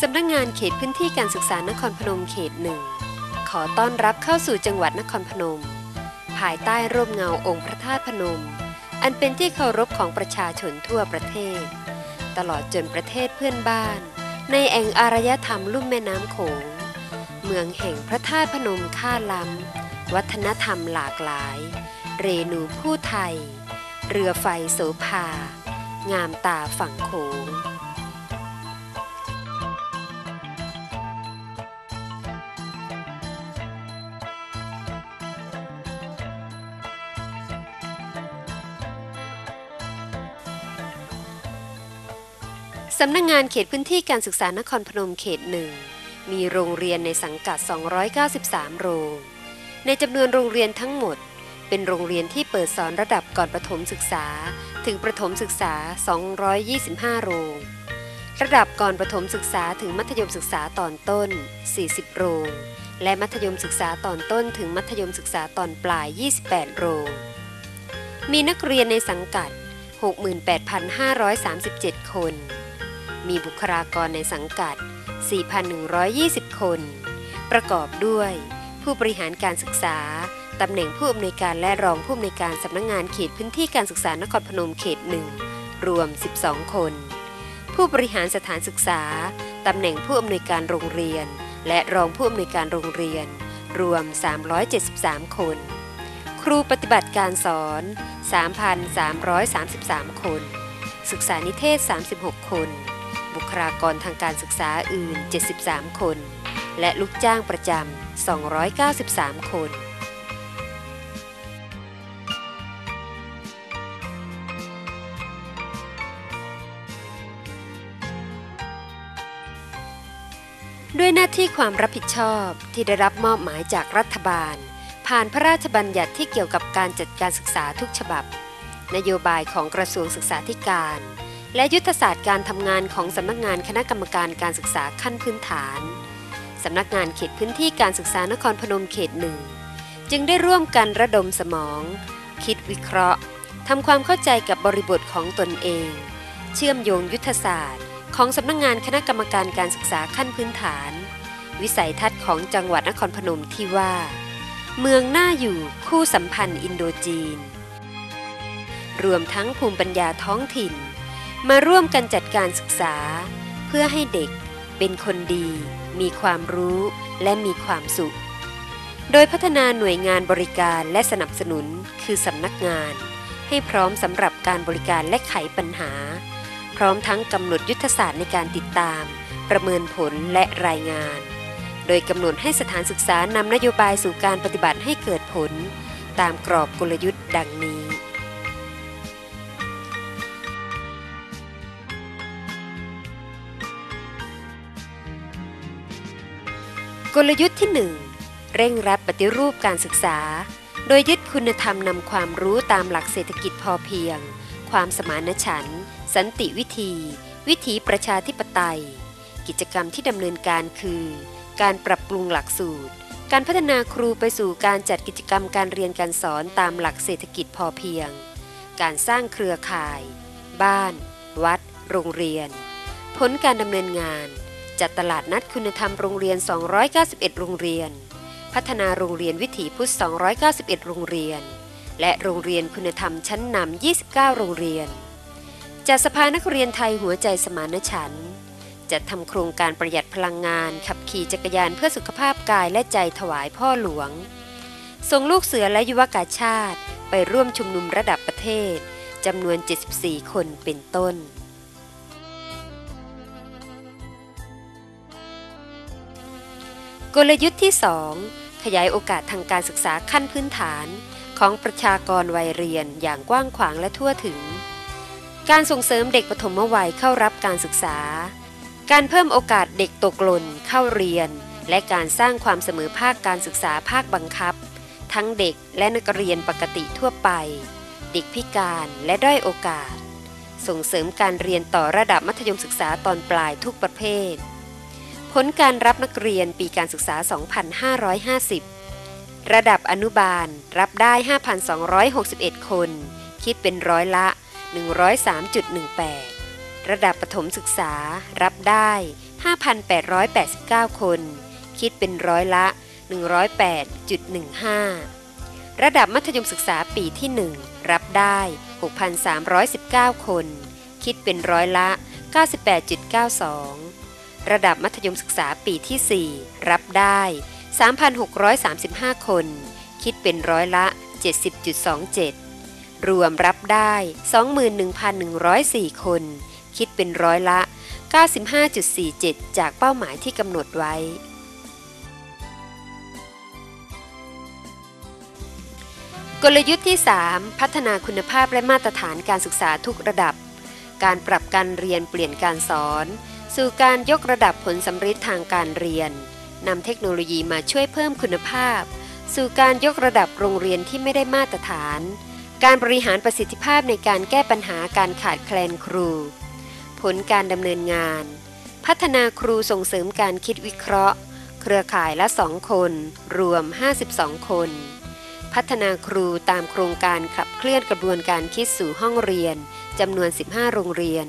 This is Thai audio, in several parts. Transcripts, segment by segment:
สำนักงงานเขตพื้นที่การศึกษานครพนมเขตหนึ่งขอต้อนรับเข้าสู่จังหวัดนครพนม ภายใต้ร่มเงาองค์พระธาตุพนม อันเป็นที่เคารพของประชาชนทั่วประเทศ ตลอดจนประเทศเพื่อนบ้าน ในแอ่งอารยธรรมลุ่มแม่น้ำโขง เมืองแห่งพระธาตุพนมค่าล้ำ วัฒนธรรมหลากหลาย เรนูผู้ไทย เรือไฟโสภางามตาฝั่งโขง สำนักงงานเขตพื้นที่การศึกษานครพนมเขตหนึ่งมีโรงเรียนในสังกัด 293 โรง ในจำนวนโรงเรียนทั้งหมด เป็นโรงเรียนที่เปิดสอนระดับก่อนประถมศึกษา ถึงประถมศึกษา 225 โรง ระดับก่อนประถมศึกษาถึงมัธยมศึกษาตอนต้น 40 โรง และมัธยมศึกษาตอนต้น ถึงมัธยมศึกษาตอนปลาย 28 โรง มีนักเรียนในสังกัด 68,537 คน มีบุคลากรในสังกัด 4,120 คน ประกอบด้วย ผู้บริหารการศึกษา ตำแหน่งผู้อำนวยการและรองผู้อำนวยการสำนักงงานเขตพื้นที่การศึกษานครพนมเขตหนึ่งรวม 12 คน ผู้บริหารสถานศึกษา ตำแหน่งผู้อำนวยการโรงเรียน และรองผู้อำนวยการโรงเรียน รวม 373 คน ครูปฏิบัติการสอน 3,333 คน ศึกษานิเทศ 36 คน บุคลากรทางการศึกษาอื่น 73 คน และลูกจ้างประจำ 293 คนด้วยหน้าที่ความรับผิดชอบที่ได้รับมอบหมายจากรัฐบาล ผ่านพระราชบัญญัติที่เกี่ยวกับการจัดการศึกษาทุกฉบับ นโยบายของกระทรวงศึกษาธิการ และยุทธศาสตร์การทำงานของสำนักงานคณะกรรมการการศึกษาขั้นพื้นฐานสำนักงานเขตพื้นที่การศึกษานครพนมเขตหนึ่งจึงได้ร่วมกันระดมสมอง คิดวิเคราะห์ทำความเข้าใจกับบริบทของตนเอง เชื่อมโยงยุทธศาสตร์ ของสำนักงานคณะกรรมการการศึกษาขั้นพื้นฐาน วิสัยทัศน์ของจังหวัดนครพนมที่ว่า เมืองน่าอยู่คู่สัมพันธ์อินโดจีน รวมทั้งภูมิปัญญาท้องถิ่น มาร่วมกันจัดการศึกษา เพื่อให้เด็กเป็นคนดี มีความรู้และมีความสุข โดยพัฒนาหน่วยงานบริการและสนับสนุนคือสำนักงาน ให้พร้อมสำหรับการบริการและไขปัญหา พร้อมทั้งกำหนดยุทธศาสตร์ในการติดตาม ประเมินผลและรายงาน โดยกำหนดให้สถานศึกษานำนโยบายสู่การปฏิบัติให้เกิดผล ตามกรอบกลยุทธ์ดังนี้ กลยุทธ์ที่ 1 เร่งรัดปฏิรูปการศึกษา โดยยึดคุณธรรมนำความรู้ตามหลักเศรษฐกิจพอเพียง ความสมานฉันท์สันติวิธี วิถีประชาธิปไตย กิจกรรมที่ดำเนินการคือ การปรับปรุงหลักสูตร การพัฒนาครูไปสู่การจัดกิจกรรมการเรียนการสอนตามหลักเศรษฐกิจพอเพียง การสร้างเครือข่าย บ้าน วัด โรงเรียน ผลการดำเนินงาน จัดตลาดนัดคุณธรรมโรงเรียน 291 โรงเรียน พัฒนาโรงเรียนวิถีพุทธ 291 โรงเรียน และโรงเรียนคุณธรรมชั้นนำ 29 โรงเรียน จัดสภานักเรียนไทยหัวใจสมานฉันท์จัดทำโครงการประหยัดพลังงาน ขับขี่จักรยานเพื่อสุขภาพกายและใจถวายพ่อหลวง ส่งลูกเสือและยุวกาชาติ ไปร่วมชุมนุมระดับประเทศจำนวน 74 คนเป็นต้น กลยุทธ์ที่ 2 ขยายโอกาสทางการศึกษาขั้นพื้นฐาน ของประชากรวัยเรียนอย่างกว้างขวางและทั่วถึง การส่งเสริมเด็กปฐมวัยเข้ารับการศึกษา การเพิ่มโอกาสเด็กตกหล่นเข้าเรียน และการสร้างความเสมอภาคการศึกษาภาคบังคับ ทั้งเด็กและนักเรียนปกติทั่วไป เด็กพิการและด้อยโอกาส ส่งเสริมการเรียนต่อระดับมัธยมศึกษาตอนปลายทุกประเภท ผลการรับนักเรียนปีการศึกษา 2550 ระดับอนุบาลรับได้ 5,261 คน คิดเป็นร้อยละ 103.18 ระดับประถมศึกษารับได้ 5,889 คน คิดเป็นร้อยละ 108.15 ระดับมัธยมศึกษาปีที่ 1 รับได้ 6,319 คน คิดเป็นร้อยละ 98.92 ระดับมัธยมศึกษาปีที่ 4 รับได้ 3,635 คน คิดเป็นร้อยละ 70.27 รวมรับได้ 21,104 คน คิดเป็นร้อยละ 95.47 จากเป้าหมายที่กำหนดไว้ กลยุทธ์ที่ 3 พัฒนาคุณภาพและมาตรฐานการศึกษาทุกระดับ การปรับการเรียนเปลี่ยนการสอน สู่การยกระดับผลสำฤทธิ์ทางการเรียนนำเทคโนโลยีมาช่วยเพิ่มคุณภาพ สู่การยกระดับโรงเรียนที่ไม่ได้มาตรฐาน การบริหารประสิทธิภาพในการแก้ปัญหาการขาดแคลนครู ผลการดำเนินงาน พัฒนาครูส่งเสริมการคิดวิเคราะห์ เครือข่ายละสองคน รวม 52 คน พัฒนาครูตามโครงการขับเคลื่อนกระบวนการคิดสู่ห้องเรียนจำนวน 15 โรงเรียน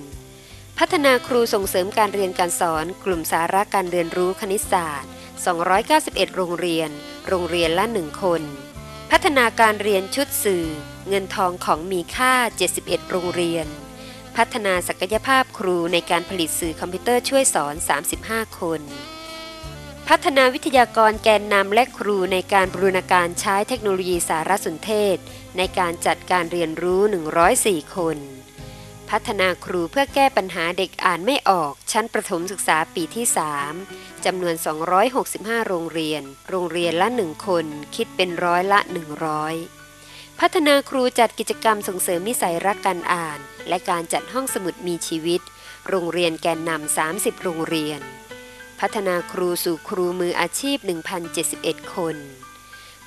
พัฒนาครูส่งเสริมการเรียนการสอน กลุ่มสาระการเรียนรู้คณิตศาสตร์ 291 โรงเรียน โรงเรียนละ 1 คน พัฒนาการเรียนชุดสื่อ เงินทองของมีค่า 71 โรงเรียน พัฒนาศักยภาพครูในการผลิตสื่อคอมพิวเตอร์ช่วยสอน 35 คน พัฒนาวิทยากรแกนนำและครูในการบรูรณาการใช้เทคโนโลยีสารสนเทศ ในการจัดการเรียนรู้ 104 คน พัฒนาครูเพื่อแก้ปัญหาเด็กอ่านไม่ออก ชั้นประถมศึกษาปีที่ 3จำนวน 265 โรงเรียน โรงเรียนละ 1 คน คิดเป็นร้อยละ 100 พัฒนาครูจัดกิจกรรมส่งเสริมนิสัยรักการอ่าน และการจัดห้องสมุดมีชีวิต โรงเรียนแกนนำ 30 โรงเรียน พัฒนาครูสู่ครูมืออาชีพ 1,071 คน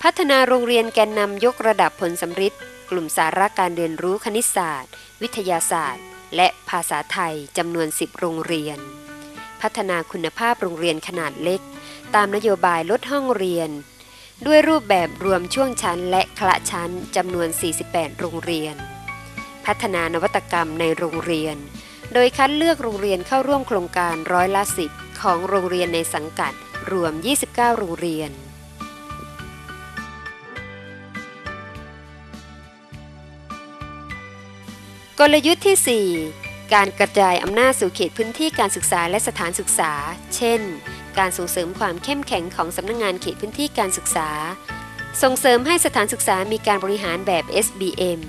พัฒนาโรงเรียนแกนนำยกระดับผลสำฤทธิ์ กลุ่มสาระการเรียนรู้คณิตศาสตร์ วิทยาศาสตร์ และภาษาไทยจำนวน 10 โรงเรียน พัฒนาคุณภาพโรงเรียนขนาดเล็ก ตามนโยบายลดห้องเรียน ด้วยรูปแบบรวมช่วงชั้นและคละชั้นจำนวน 48 โรงเรียน พัฒนานวัตกรรมในโรงเรียน โดยคัดเลือกโรงเรียนเข้าร่วมโครงการร้อยละสิบของโรงเรียนในสังกัดรวม 29 โรงเรียน กลยุทธ์ที่ 4 การกระจายอำนาจสู่เขตพื้นที่การศึกษาและสถานศึกษา เช่น การส่งเสริมความเข้มแข็งของสำนักงงานเขตพื้นที่การศึกษา ส่งเสริมให้สถานศึกษามีการบริหารแบบ SBM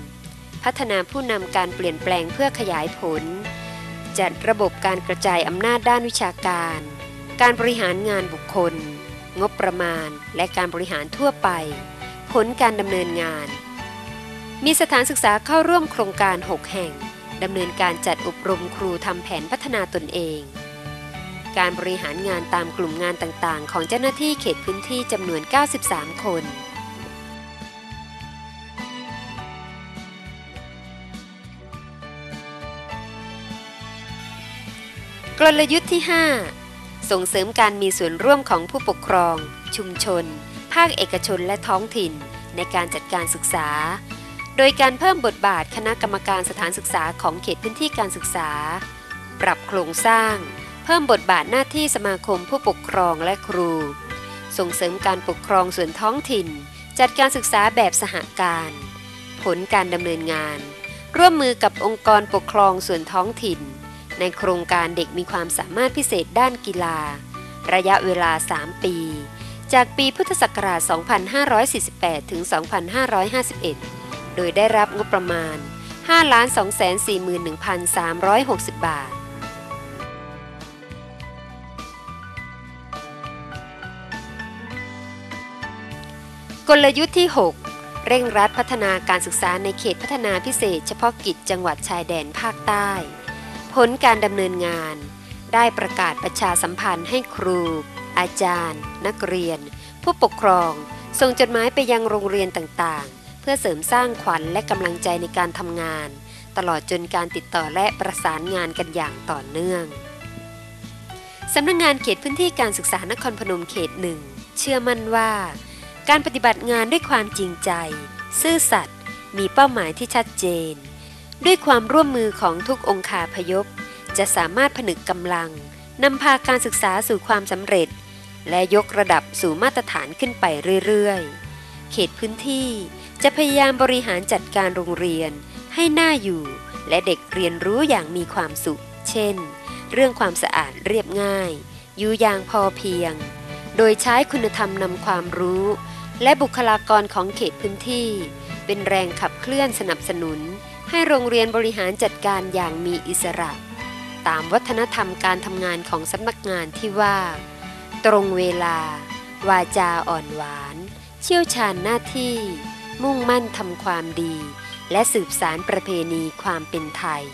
พัฒนาผู้นำการเปลี่ยนแปลงเพื่อขยายผล จัดระบบการกระจายอำนาจด้านวิชาการ การบริหารงานบุคคล งบประมาณ และการบริหารทั่วไป ผลการดำเนินงาน มีสถานศึกษาเข้าร่วมโครงการ 6 แห่ง ดำเนินการจัดอบรมครูทำแผนพัฒนาตนเอง การบริหารงานตามกลุ่มงานต่างๆ ของเจ้าหน้าที่เขตพื้นที่จำนวน 93 คน กลยุทธ์ที่ 5 ส่งเสริมการมีส่วนร่วมของผู้ปกครอง ชุมชน ภาคเอกชนและท้องถิ่น ในการจัดการศึกษา โดยการเพิ่มบทบาทคณะกรรมการสถานศึกษาของเขตพื้นที่การศึกษา ปรับโครงสร้าง เพิ่มบทบาทหน้าที่สมาคมผู้ปกครองและครู ส่งเสริมการปกครองส่วนท้องถิ่น จัดการศึกษาแบบสหการ ผลการดำเนินงาน ร่วมมือกับองค์กรปกครองส่วนท้องถิ่น ในโครงการเด็กมีความสามารถพิเศษด้านกีฬา ระยะเวลา 3 ปี จากปีพุทธศักราช 2548 ถึง 2551 โดยได้รับงบประมาณ 5,241,360 บาทกลยุทธ์ที่ 6 เร่งรัดพัฒนาการศึกษาในเขตพัฒนาพิเศษ เฉพาะกิจจังหวัดชายแดนภาคใต้ ผลการดำเนินงาน ได้ประกาศประชาสัมพันธ์ให้ครู อาจารย์ นักเรียน ผู้ปกครอง ส่งจดหมายไปยังโรงเรียนต่างๆ เพื่อเสริมสร้างขวัญและกำลังใจในการทำงาน ตลอดจนการติดต่อและประสานงานกันอย่างต่อเนื่องสำนักงงานเขตพื้นที่การศึกษานครพนมเขตหนึ่งเชื่อมั่นว่า การปฏิบัติงานด้วยความจริงใจ ซื่อสัตย์มีเป้าหมายที่ชัดเจน ด้วยความร่วมมือของทุกองค์คาพยพ จะสามารถผนึกกำลังนำพาการศึกษาสู่ความสำเร็จ และยกระดับสู่มาตรฐานขึ้นไปเรื่อยๆ เขตพื้นที่ จะพยายามบริหารจัดการโรงเรียน ให้น่าอยู่ และเด็กเรียนรู้อย่างมีความสุข เช่น เรื่องความสะอาดเรียบง่าย อยู่อย่างพอเพียง โดยใช้คุณธรรมนำความรู้ และบุคลากรของเขตพื้นที่ เป็นแรงขับเคลื่อนสนับสนุน ให้โรงเรียนบริหารจัดการอย่างมีอิสระ ตามวัฒนธรรมการทำงานของสำนักงานที่ว่า ตรงเวลา วาจาอ่อนหวาน เชี่ยวชาญหน้าที่ มุ่งมั่นทำความดี และสืบสารประเพณีความเป็นไทย